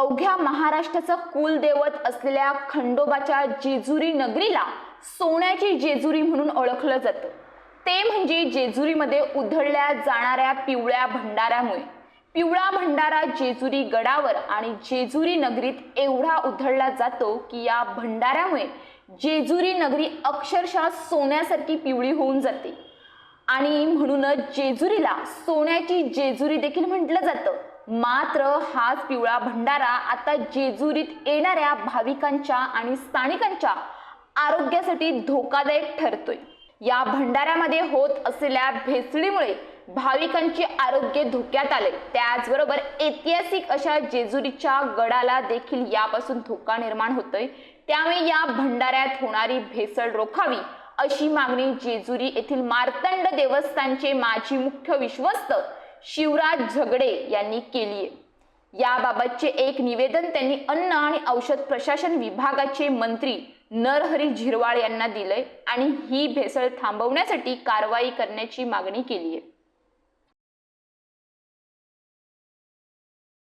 अवघ्या महाराष्ट्राचं कुलदैवत असलेल्या खंडोबाच्या जेजुरी नगरीला सोन्याची जेजुरी म्हणून ओळखलं जातं. ते म्हणजे जेजुरीमध्ये उधळल्या जाणाऱ्या पिवळ्या भंडाऱ्यामुळे पिवळा भंडारा जेजुरी गडावर आणि जेजुरी नगरीत एवढा उधळला जातो की या भंडाऱ्यामुळे जेजुरी नगरी अक्षरशः सोन्यासारखी पिवळी होऊन जाते. आणि म्हणूनच जेजुरीला सोन्याची जेजुरी देखील म्हटलं जातं. मात्र हाच पिवळा भंडारा आता जेजुरीत येणाऱ्या भाविकांच्या आणि स्थानिकांच्या आरोग्यासाठी धोकादायक ठरतोय. या भंडाऱ्यामध्ये होत असलेल्या भेसळीमुळे भाविकांचे आरोग्य धोक्यात आले त्याचबरोबर ऐतिहासिक अशा जेजुरीच्या गडाला देखील यापासून धोका निर्माण होतोय. त्यामुळे या भंडाऱ्यात होणारी भेसळ रोखावी अशी मागणी जेजुरी येथील मार्तंड देवस्थानचे माजी मुख्य विश्वस्त शिवराज झगडे यांनी केली आहे. याबाबतचे एक निवेदन त्यांनी अन्न आणि औषध प्रशासन विभागाचे मंत्री नरहरी झिरवाळ यांना दिलंय आणि ही भेसळ थांबवण्यासाठी कारवाई करण्याची मागणी केली आहे.